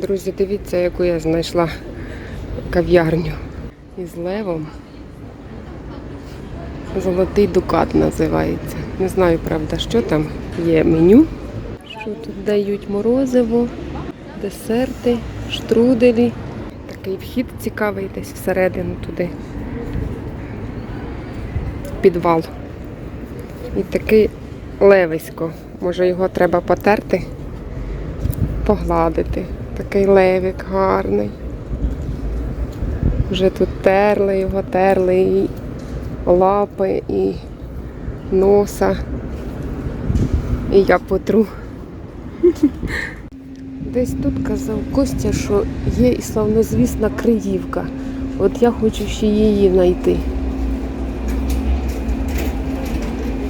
Друзі, дивіться, яку я знайшла кав'ярню із левом. Золотий дукат називається. Не знаю, правда, що там є меню. Що тут дають морозиво, десерти, штруделі. Такий вхід цікавий десь всередину туди. Підвал. І такий левисько. Може його треба потерти, погладити. Такий левик гарний. Вже тут терли його, терли і лапи, і носа. І я потру. Десь тут казав Костя, що є і славнозвісна Криївка. От я хочу ще її знайти.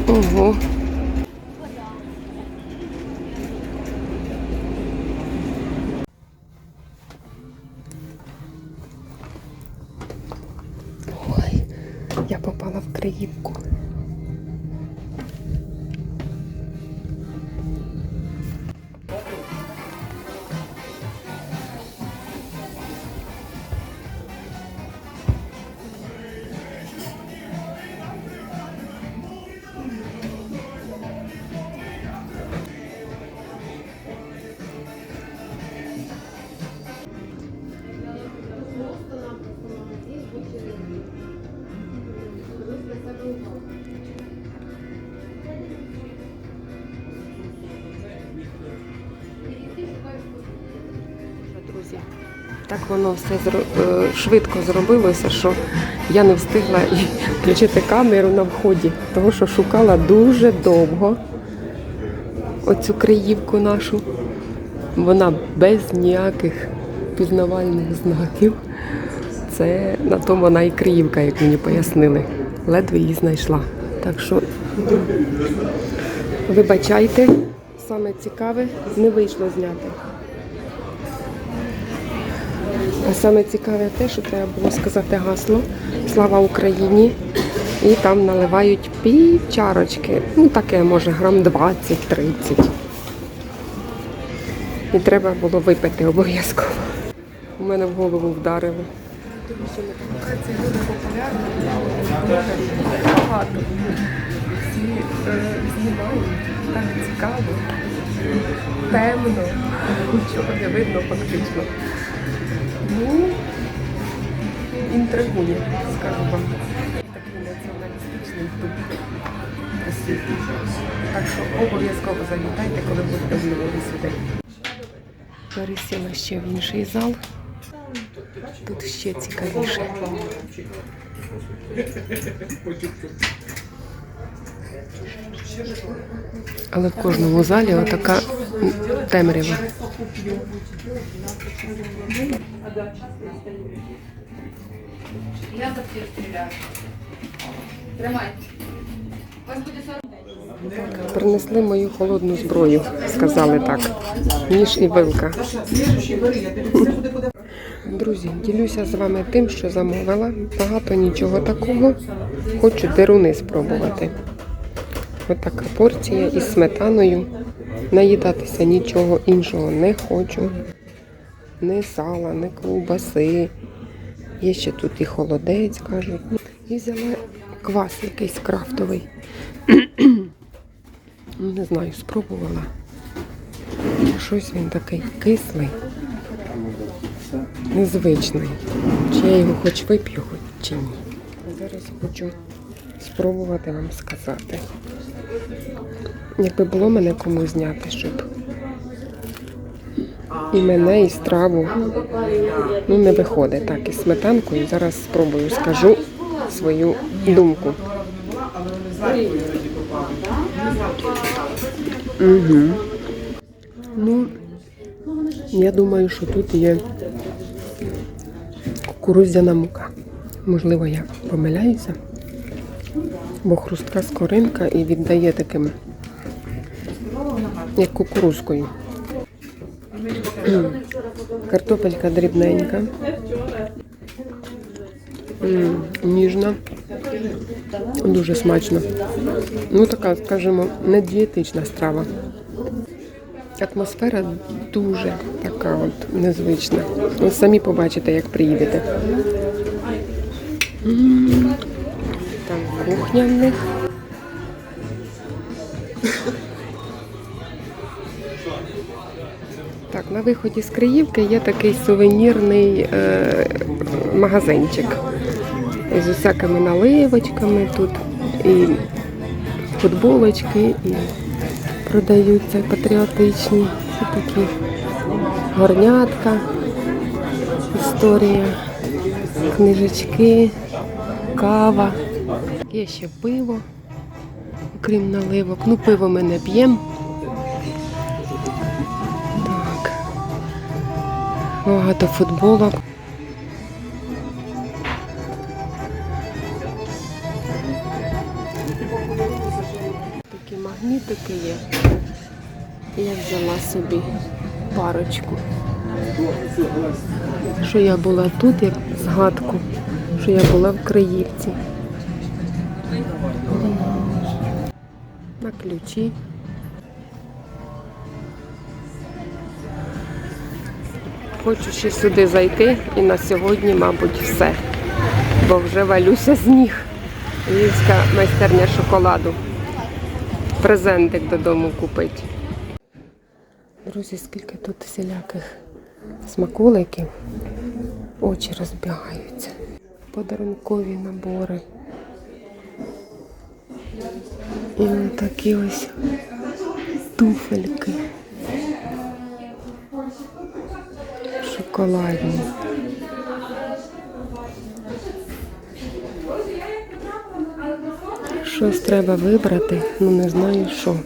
Ого. Попала в Криївку. Так воно все е, швидко зробилося, що я не встигла включити камеру на вході, тому що шукала дуже довго оцю криївку нашу. Вона без ніяких пізнавальних знаків. Це на тому вона і криївка, як мені пояснили. Ледве її знайшла. Так що вибачайте, саме цікаве не вийшло зняти. А саме цікаве те, що треба було сказати гасло Слава Україні! І там наливають пів чарочки. Ну таке, може, грам 20-30. І треба було випити обов'язково. У мене в голову вдарило. Це дуже популярно. Багато. Всі е, знімають. Так цікаво. Темно. Нічого не видно фактично. Ну, інтригує, скажу вам. Такий націоналістичний присутній. Так що обов'язково завітайте, коли будете в Львові сюди. Пересіла ще в інший зал. Тут ще цікавіше. Але в кожному залі отака темрява. Я за всіх стріляю. Тримай. Вас буде Принесли мою холодну зброю, сказали так. Ніж і вилка. Друзі, ділюся з вами тим, що замовила. Багато нічого такого. Хочу деруни спробувати. Отака порція із сметаною. Наїдатися нічого іншого не хочу. Ні сала, ні ковбаси. Є ще тут і холодець, кажуть. І взяла квас якийсь крафтовий. Ну, Не знаю, спробувала. Щось він такий кислий, незвичний. Чи я його хоч вип'ю, хоч чи ні. Зараз хочу спробувати вам сказати. Якби було мене кому зняти, щоб і мене, і страву. Ну, не виходить. Так, із сметанкою. Зараз спробую, скажу свою думку. Угу. Ну, я думаю, що тут є кукурудзяна мука. Можливо, я помиляюся, бо хрустка скоринка і віддає таким, як кукурузкою. Картопелька дрібненька. Ніжна. Дуже смачно. Ну, така, скажімо, не дієтична страва. Атмосфера дуже така от незвична. Ви самі побачите, як приїдете. Там кухня в них. На виході з Криївки є такий сувенірний е, магазинчик з усякими наливочками тут і футболочки, і продаються патріотичні і такі горнятка, історія, книжечки, кава. Є ще пиво, крім наливок. Ну, пиво ми не п'ємо. Багато футболок. Такі магнітики є. Я взяла собі парочку. Що я була тут, як згадку, що я була в Криївці. На ключі. Хочу ще сюди зайти і на сьогодні, мабуть, все. Бо вже валюся з ніг. Львівська майстерня шоколаду. Презентик додому купити. Друзі, скільки тут всіляких смаколиків. Очі розбігаються. Подарункові набори. І такі ось туфельки. Шоколадні. Щось треба вибрати, ну не знаю що.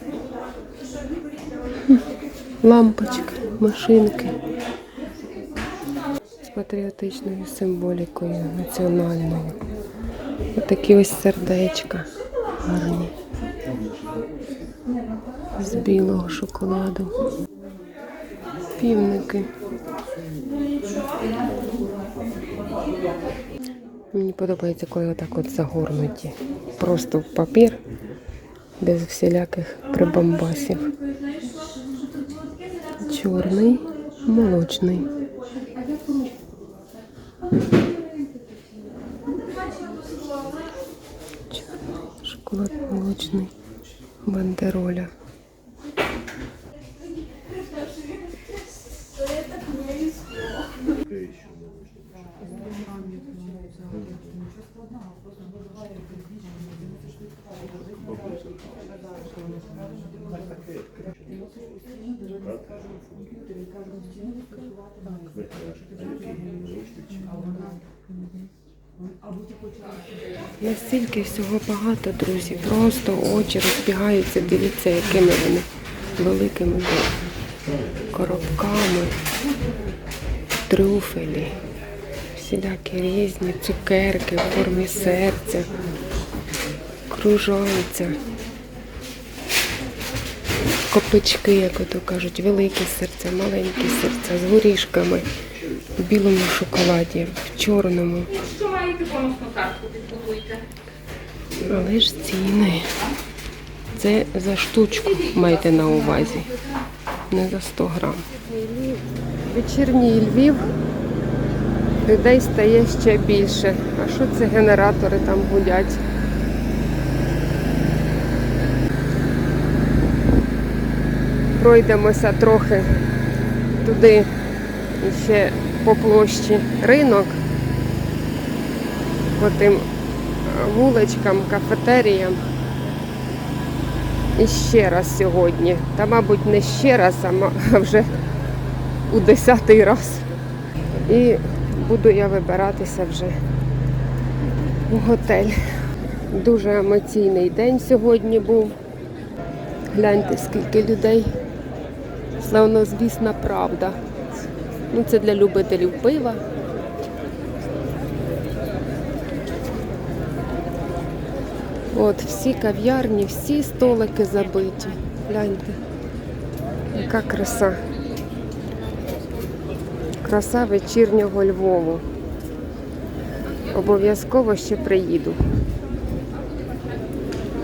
Лампочки, машинки з патріотичною символікою національною. Отакі ось сердечка гарні. З білого шоколаду. Півники. Мені подобається, коли отак от загорнуті. Просто в папір, без всіляких прибамбасів. Чорний, молочний. Чорний, шоколад молочний, бандероля. Настільки всього багато, друзі. Просто очі розбігаються. Дивіться, якими вони великими коробками, трюфелі, всілякі різні цукерки в формі серця, кружальця, копички, як ото кажуть, великі серця, маленькі серця з горішками, в білому шоколаді, в чорному. Що маєте бонусну картку, підготуйте. Але ж ціни. Це за штучку майте на увазі, не за 100 грам. Вечірній Львів людей стає ще більше. А що це генератори там гудять? Пройдемося трохи туди ще по площі ринок, по тим вуличкам, кафетеріям. І ще раз сьогодні. Та, мабуть, не ще раз, а вже у десятий раз. І буду я вибиратися вже у готель. Дуже емоційний день сьогодні був. Гляньте, скільки людей. Славнозвісна правда. Ну, це для любителів пива. От всі кав'ярні, всі столики забиті. Гляньте, яка краса. Краса вечірнього Львову. Обов'язково ще приїду.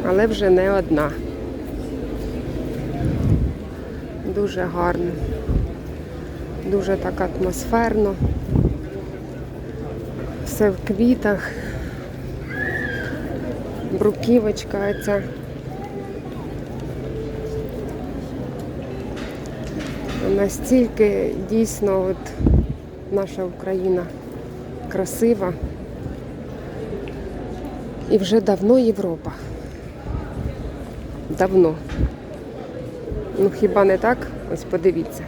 Але вже не одна. дуже гарно. Дуже так атмосферно. Все в квітах. Бруківочка ця. Настільки дійсно от наша Україна красива. І вже давно Європа. Давно. Ну хіба не так? Ось подивіться.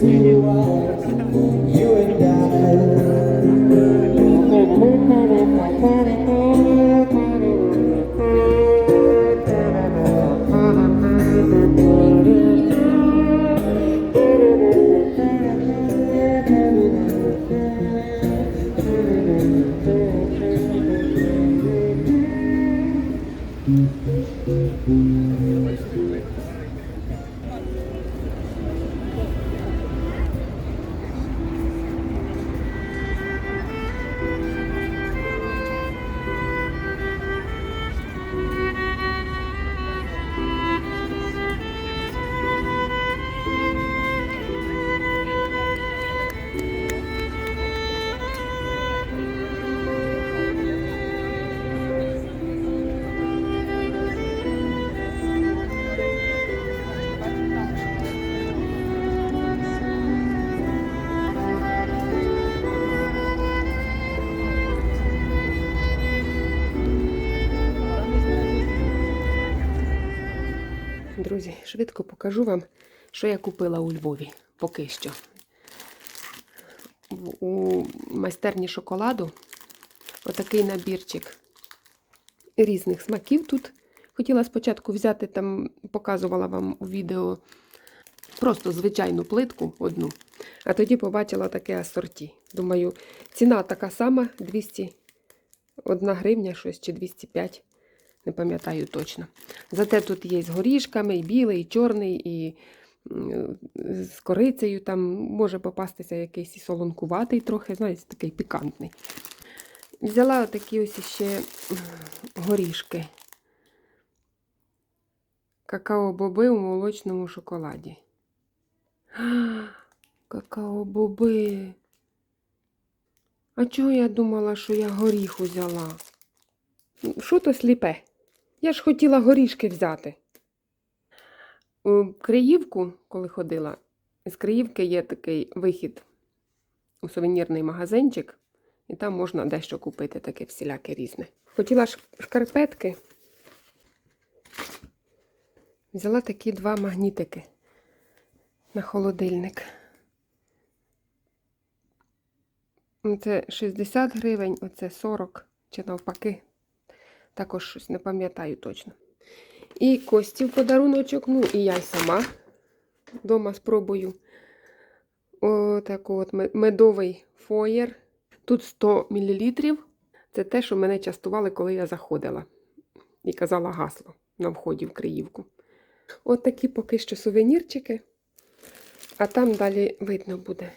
Just швидко покажу вам, що я купила у Львові поки що. У майстерні шоколаду отакий набірчик різних смаків тут. Хотіла спочатку взяти, там показувала вам у відео просто звичайну плитку одну, а тоді побачила таке асорті. Думаю, ціна така сама 201 гривня, щось чи 205, не пам'ятаю точно. Зате тут є з горішками, і білий, і чорний, і з корицею. Там може попастися якийсь і солонкуватий трохи, знаєте, такий пікантний. Взяла такі ось ще горішки. Какао-боби у молочному шоколаді. Какао-боби. А чого я думала, що я горіх взяла? Що то сліпе? Я ж хотіла горішки взяти. У Криївку, коли ходила, з Криївки є такий вихід у сувенірний магазинчик, і там можна дещо купити таке всіляке різне. Хотіла шкарпетки. Взяла такі два магнітики на холодильник. Це 60 гривень, оце 40 чи навпаки. Також щось не пам'ятаю точно. І Кості в подаруночок, ну і я й сама вдома спробую. Отаку от медовий фоєр. Тут 100 мл. Це те, що мене частували, коли я заходила. І казала гасло на вході в Криївку. От такі поки що сувенірчики. А там далі видно буде.